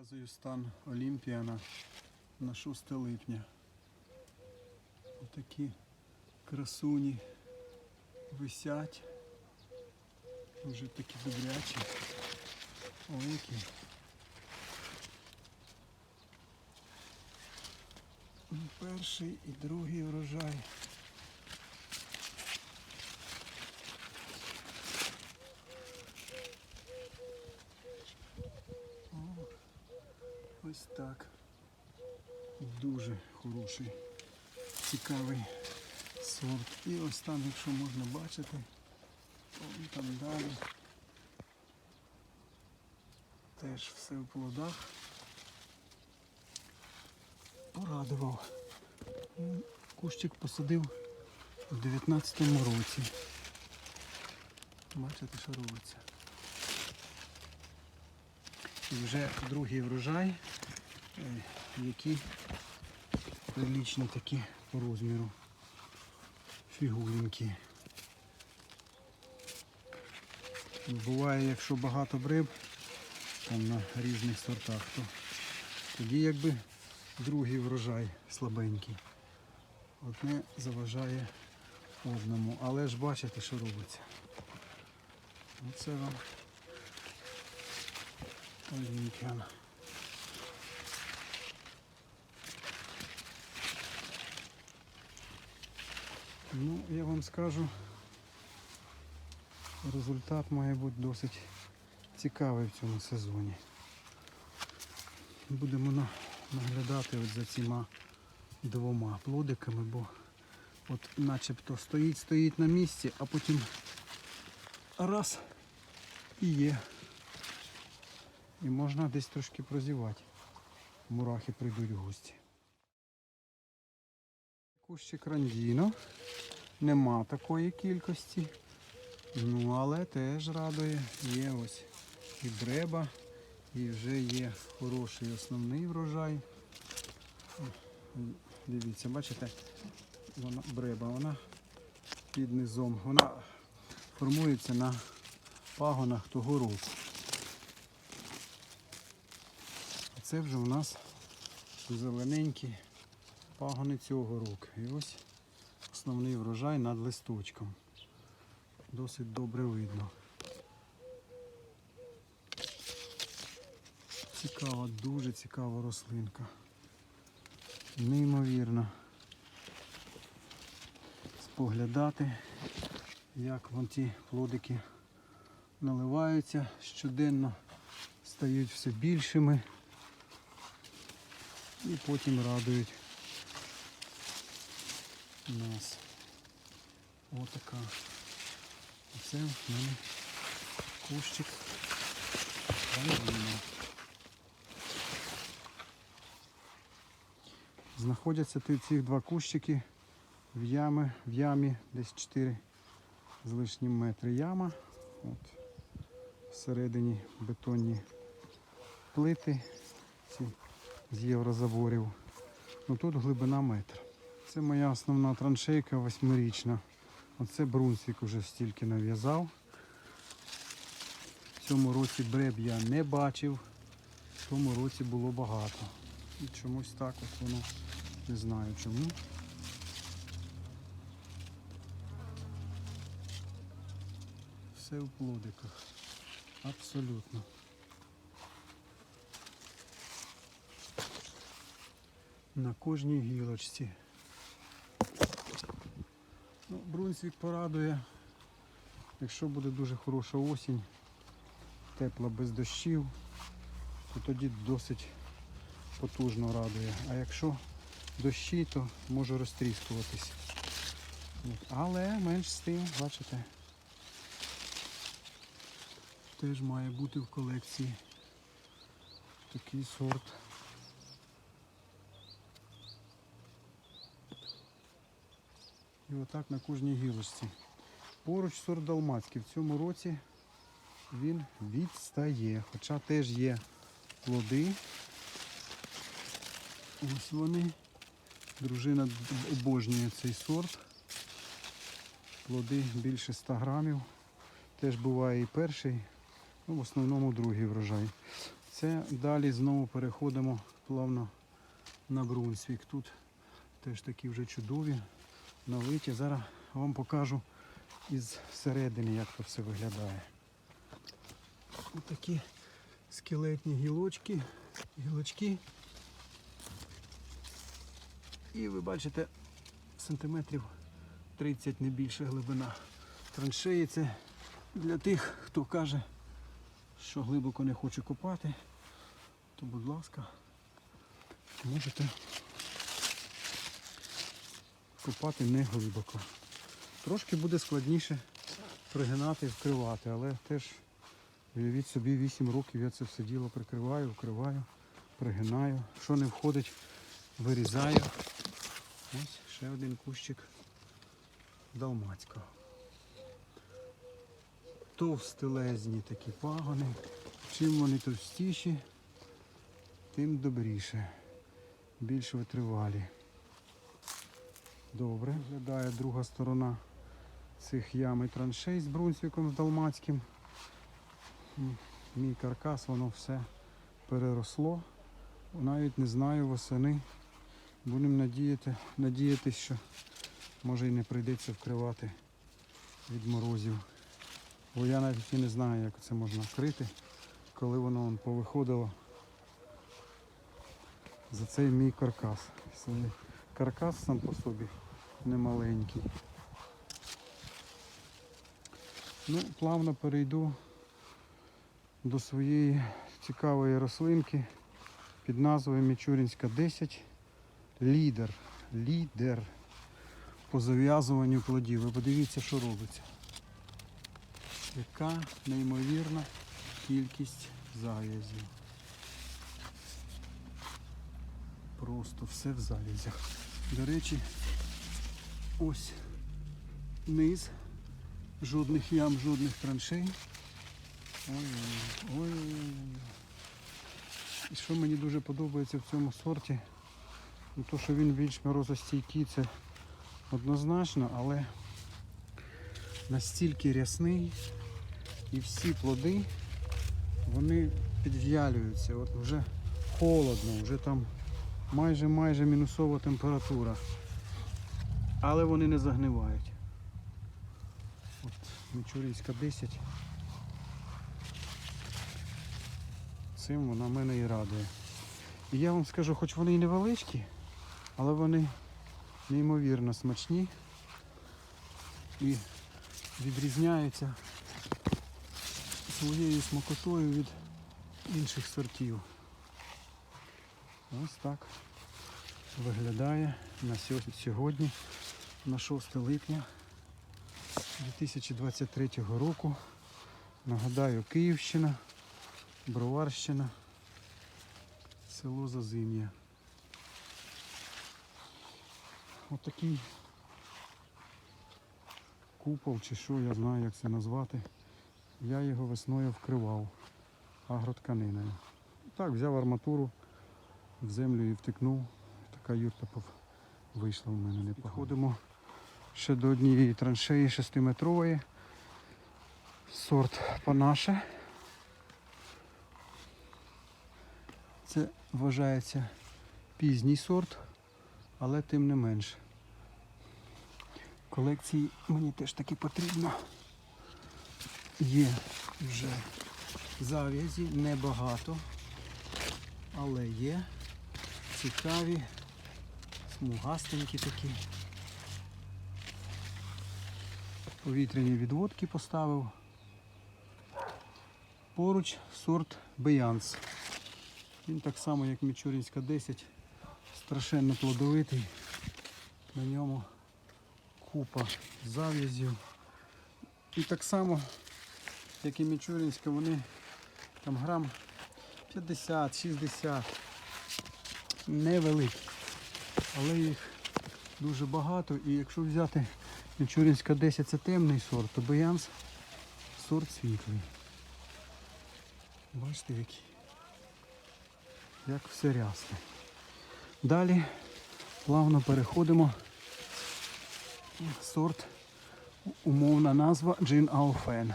Показую стан Олімпіана на 6 липня. Отакі красуні висять. Вже такі добрячі. Які. Перший і другий врожай. О, ось так. Дуже хороший, цікавий сорт. І ось там, якщо можна бачити, вон там далі. Теж все в плодах. Порадував. М, Кущик посадив у 19-му році. Бачите, що робиться. І вже другий врожай, які прилічні такі по розміру фігуринки. Буває, якщо багато бриб там на різних сортах, то тоді якби другий врожай слабенький. Одне заважає одному. Але ж бачите, що робиться. Оце вам Олімпіан. Ну, я вам скажу, результат має бути досить цікавий в цьому сезоні. Будемо наглядати от за цими двома плодиками, бо от начебто стоїть, стоїть на місці, а потім раз і є. І можна десь трошки прозівати. Мурахи прийдуть в гості. Кущик рандіно. Нема такої кількості. Ну, але теж радує. Є ось і бреба, і вже є хороший основний врожай. Дивіться, бачите, вона бреба, вона під низом. Вона формується на пагонах того року. Це вже у нас зелененькі пагони цього року. І ось основний врожай над листочком. Досить добре видно. Цікава, дуже цікава рослинка. Неймовірно споглядати, як вон ті плодики наливаються щоденно, стають все більшими і потім радують нас. Отака. Оце в мене кущик. Рандіна. Знаходяться ці два кущики в ями, в ямі десь 4 з лишнім метри яма. От. Всередині бетонні плити ці з єврозаборів. Ну тут глибина метр. Це моя основна траншейка восьмирічна. Оце брунсвік уже стільки нав'язав. В цьому році бреб я не бачив. В тому році було багато. І чомусь так от воно не знаю чому. Все в плодиках. Абсолютно. На кожній гілочці. Ну, Брунсвік порадує. Якщо буде дуже хороша осінь, тепла без дощів, то тоді досить потужно радує. А якщо дощі, то може розтріскуватись. Але менш з тим, бачите, теж має бути в колекції такий сорт. І отак на кожній гілочці. Поруч сорт далмацький. В цьому році він відстає. Хоча теж є плоди. Ось вони. Дружина обожнює цей сорт. Плоди більше 100 грамів. Теж буває і перший, ну в основному другий врожай. Це далі знову переходимо плавно на Брунсвік. Тут теж такі вже чудові, налиті. Зараз вам покажу із середини, як це все виглядає. Ось такі скелетні гілочки, гілочки. І ви бачите сантиметрів 30 не більше глибина. Траншеї це для тих, хто каже, що глибоко не хоче копати, то будь ласка, можете копати не глибоко. Трошки буде складніше пригинати і вкривати, але теж уявіть собі 8 років я це все діло прикриваю, вкриваю, пригинаю. Що не входить, вирізаю. Ось ще один кущик далмацького. Товстелезні такі пагони. Чим вони товстіші, тим добріше. Більш витривалі. Добре, виглядає друга сторона цих ям і траншей з Брунсвіком, з Далмацьким. Мій каркас, воно все переросло. Навіть не знаю восени. Будемо надіяти, надіятись, що може і не прийдеться вкривати від морозів. Бо я навіть і не знаю, як це можна вкрити, коли воно вон повиходило за цей мій каркас. Каркас сам по собі немаленький. Ну, плавно перейду до своєї цікавої рослинки під назвою Мічурінська 10. Лідер. Лідер по зав'язуванню плодів. Ви подивіться, що робиться. Яка неймовірна кількість зав'язів. Просто все в зав'язях. До речі, ось низ, жодних ям, жодних траншей. Ой, ой, ой. І що мені дуже подобається в цьому сорті, ну, то що він більш морозостійкий, це однозначно, але настільки рясний і всі плоди вони підв'ялюються. От вже холодно, вже там майже майже мінусова температура. Але вони не загнивають. От Мічурінська 10. Цим вона мене і радує. І я вам скажу, хоч вони і невеличкі, але вони неймовірно смачні і відрізняються своєю смакотою від інших сортів. Ось так виглядає на сьогодні, на 6 липня 2023 року. Нагадаю, Київщина, Броварщина, село Зазим'я. Отакий купол чи що, я знаю, як це назвати. Я його весною вкривав агротканиною. Так, взяв арматуру, в землю і втикнув. Така юрта вийшла в мене непогано. Підходимо ще до однієї траншеї 6-метрової. Сорт Панаше. Це вважається пізній сорт, але тим не менш. Колекції мені теж таки потрібно. Є вже зав'язі, небагато, але є цікаві, смугастенькі такі. Повітряні відводки поставив. Поруч сорт Беянс. Він так само, як Мічурінська 10, страшенно плодовитий. На ньому купа зав'язів. І так само, як і Мічурінська, вони там грам 50-60. Невеликі. Але їх дуже багато. І якщо взяти Мічурінська 10 це темний сорт, то Боянс сорт світлий. Бачите який. Як все рясне. Далі плавно переходимо. Сорт, умовна назва Джин Ауфен.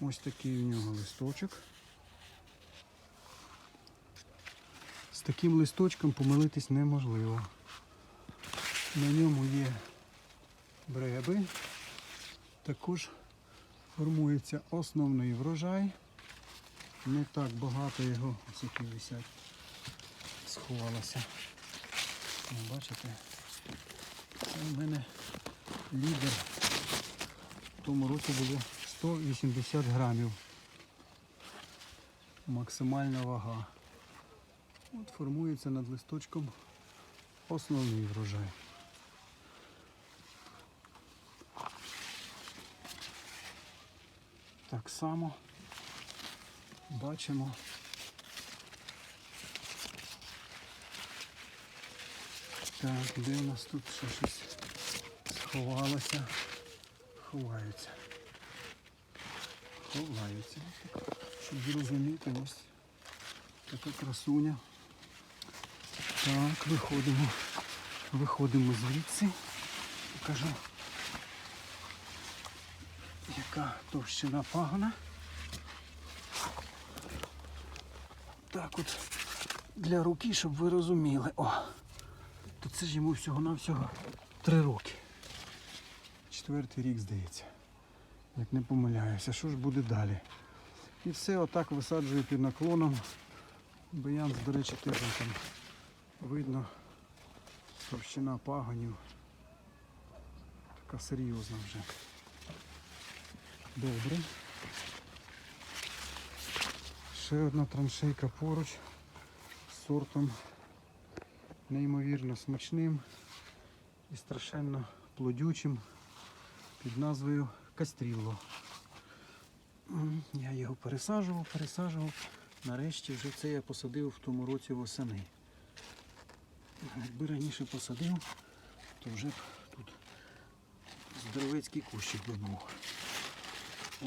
Ось такий у нього листочок. Таким листочком помилитись неможливо. На ньому є бреби. Також формується основний врожай. Не так багато його ось які висять. Сховалося. Бачите? Це в мене лідер. В тому році було 180 грамів. Максимальна вага. От формується над листочком основний врожай. Так само бачимо. Так, де у нас тут ще щось сховалося? Ховаються. Ховаються. Щоб зрозуміти ось така красуня. Так, виходимо. Виходимо звідси. Покажу, яка товщина пагона. Так от для руки, щоб ви розуміли. О, то це ж йому всього-навсього три роки. Четвертий рік, здається. Як не помиляюся, що ж буде далі? І все отак висаджую під наклоном. Баян, до речі, теж там видно товщина пагонів. Така серйозна вже. Добре. Ще одна траншейка поруч з сортом неймовірно смачним і страшенно плодючим під назвою Кастрілло. Я його пересаджував, пересаджував. Нарешті вже це я посадив в тому році восени. Якби раніше посадив, то вже б тут здоровецький кущик би був. О.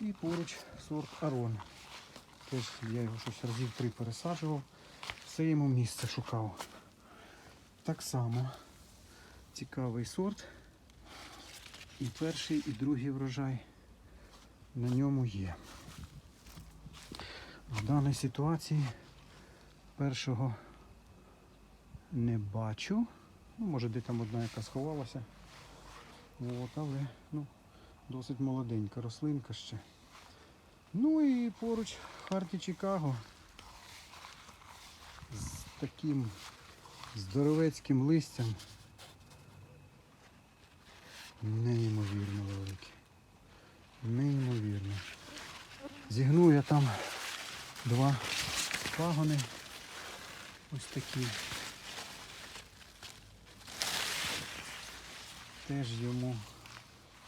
І поруч сорт Арон. Теж я його щось разів три пересаджував. Все йому місце шукав. Так само цікавий сорт. І перший, і другий врожай на ньому є. В даній ситуації першого не бачу. Ну, може де там одна яка сховалася. От, але ну, досить молоденька рослинка ще. Ну і поруч Харті Чикаго з таким здоровецьким листям. Неймовірно великий. Неймовірно. Зігнув я там два пагони. Ось такі. Теж йому,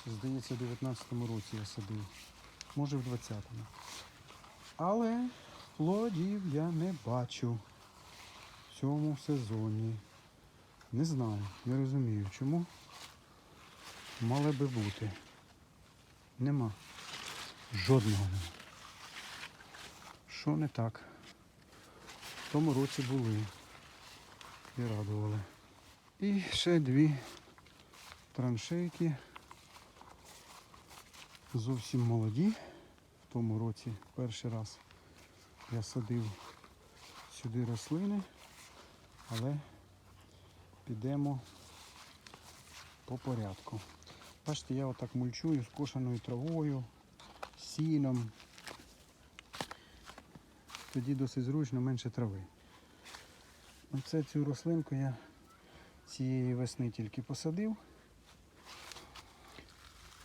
здається, в 19-му році я садив. Може в 20-му. Але плодів я не бачу в цьому сезоні. Не знаю, не розумію чому. Мали би бути. Нема. Жодного нема. Що не так? В тому році були. І радували. І ще дві траншейки. Зовсім молоді. В тому році перший раз я садив сюди рослини, але підемо по порядку. Бачите, я отак мульчую з кошеною травою, сіном. Тоді досить зручно, менше трави. Оце цю рослинку я цієї весни тільки посадив.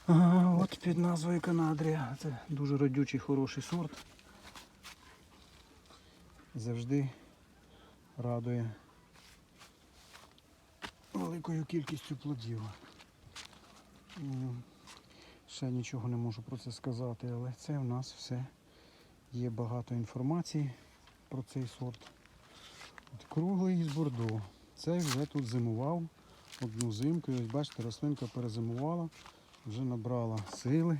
А, от під назвою Канадрія. Це дуже родючий хороший сорт. Завжди радує великою кількістю плодів. Ще нічого не можу про це сказати, але це в нас все є багато інформації про цей сорт. От круглий з бордо. Це вже тут зимував одну зимку. І ось бачите, рослинка перезимувала, вже набрала сили.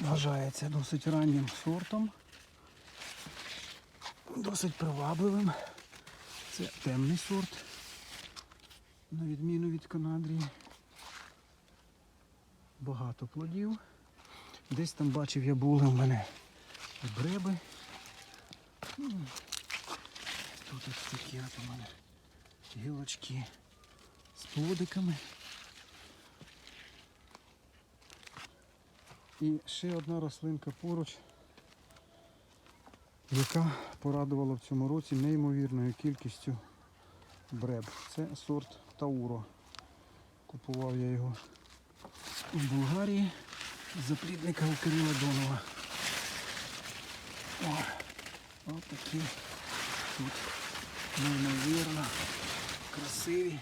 Вважається досить раннім сортом. Досить привабливим. Це темний сорт, на відміну від Канадрії. Багато плодів. Десь там бачив я були в мене бреби. Тут ось такі от у мене гілочки з плодиками. І ще одна рослинка поруч, яка порадувала в цьому році неймовірною кількістю бреб. Це сорт Тауро. Купував я його у Болгарії заплідника у Кирила Донова. О, ось такі тут неймовірно красиві,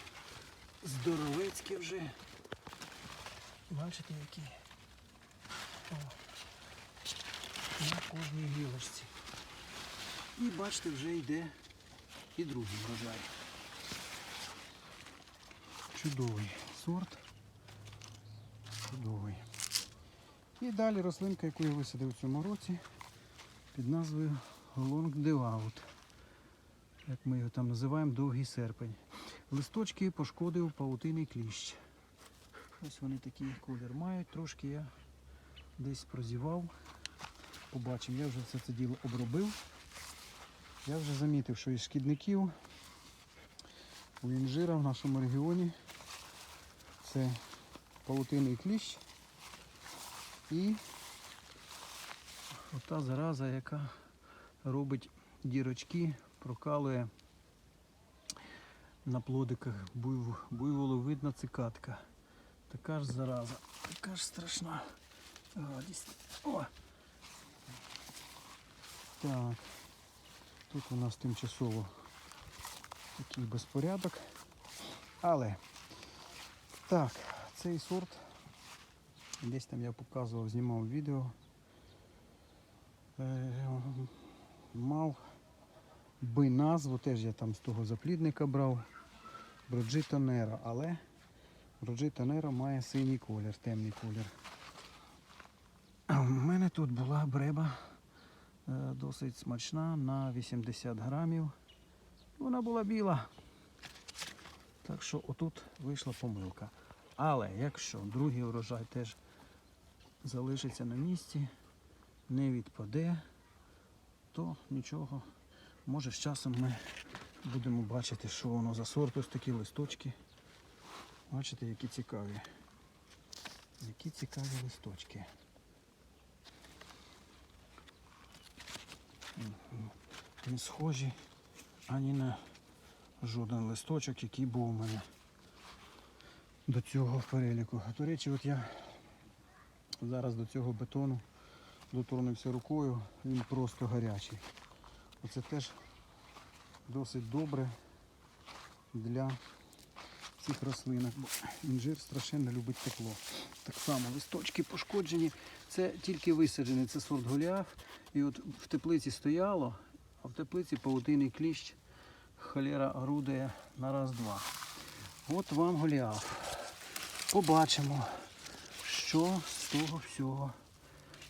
здоровецькі вже. Бачите які? О, на кожній гілочці. І бачите, вже йде і другий врожай. Чудовий сорт. Чудовий. І далі рослинка, яку я висадив у цьому році під назвою Long Devout. Як ми його там називаємо, довгий серпень. Листочки пошкодив паутиний кліщ. Ось вони такий колір мають. Трошки я десь прозівав. Побачив, я вже все це діло обробив. Я вже замітив, що із шкідників у інжира в нашому регіоні це паутиний кліщ і ота зараза, яка робить дірочки, прокалує на плодиках буйв, буйволовидна цикатка. Така ж зараза, така ж страшна гадість. О! Так. Тут у нас тимчасово такий безпорядок. Але так, цей сорт, десь там я показував, знімав відео, е, мав би назву, теж я там з того заплідника брав, Броджита Нера, але Броджита Нера має синій колір, темний колір. В мене тут була бреба е, досить смачна на 80 грамів. Вона була біла. Так що отут вийшла помилка. Але якщо другий урожай теж залишиться на місці, не відпаде, то нічого. Може з часом ми будемо бачити, що воно за сорт. Ось такі листочки. Бачите, які цікаві. Які цікаві листочки. Не схожі ані на жоден листочок, який був у мене до цього переліку. До речі, от я зараз до цього бетону доторкнувся рукою, він просто гарячий. Оце теж досить добре для цих рослинок, інжир страшенно любить тепло. Так само листочки пошкоджені, це тільки висаджений, це сорт голіаф. І от в теплиці стояло, а в теплиці паутинний кліщ холера орудує на раз-два. От вам голіаф. Побачимо, що з того всього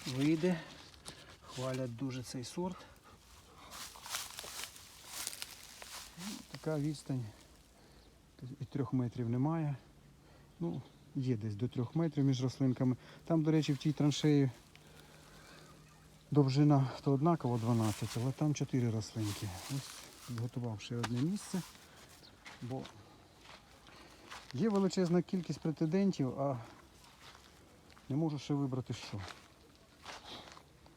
вийде. Хвалять дуже цей сорт. Ну, Така відстань і трьох метрів немає. Ну, є десь до трьох метрів між рослинками. Там, до речі, в тій траншеї довжина то однаково 12, але там 4 рослинки. Ось підготував ще одне місце, бо є величезна кількість претендентів, а не можу ще вибрати що.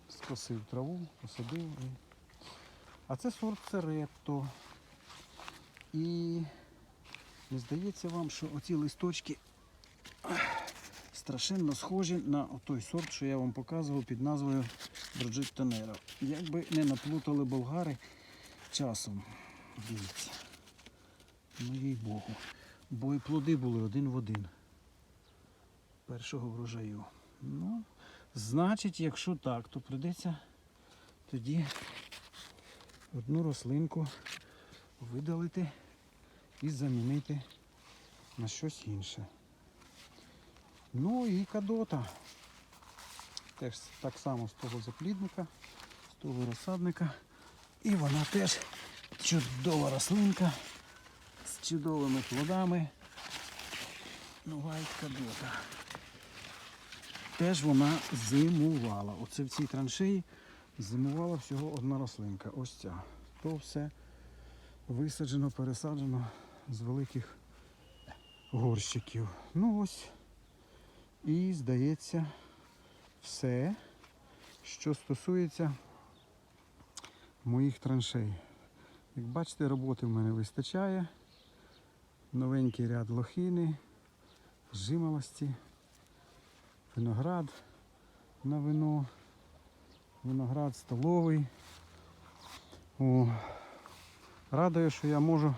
Скосив траву, посадив. А це сорт Церетто. І не здається вам, що оці листочки страшенно схожі на той сорт, що я вам показував під назвою Броджит Нера. Якби не наплутали болгари часом. Дивіться. Ну їй Богу. Бо і плоди були один в один. Першого врожаю. Ну, значить, якщо так, то прийдеться тоді одну рослинку видалити і замінити на щось інше. Ну і кадота. Теж так само з того заплідника, з того розсадника. І вона теж чудова рослинка з чудовими плодами. Ну, кадота. Теж вона зимувала. Оце в цій траншеї Зимувала всього одна рослинка. Ось ця. То все висаджено, пересаджено з великих горщиків. Ну ось. І здається, все, що стосується моїх траншей. Як бачите, роботи в мене вистачає. Новенький ряд лохини, жимолості, виноград на вино, виноград столовий. О, радує, що я можу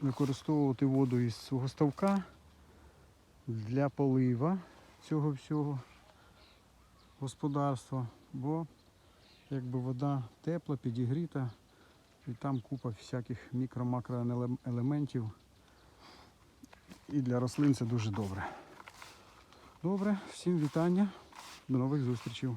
використовувати воду із свого ставка для полива цього всього господарства, бо якби вода тепла, підігріта, і там купа всяких мікро-макроелементів. І для рослин це дуже добре. Добре, всім вітання, до нових зустрічей.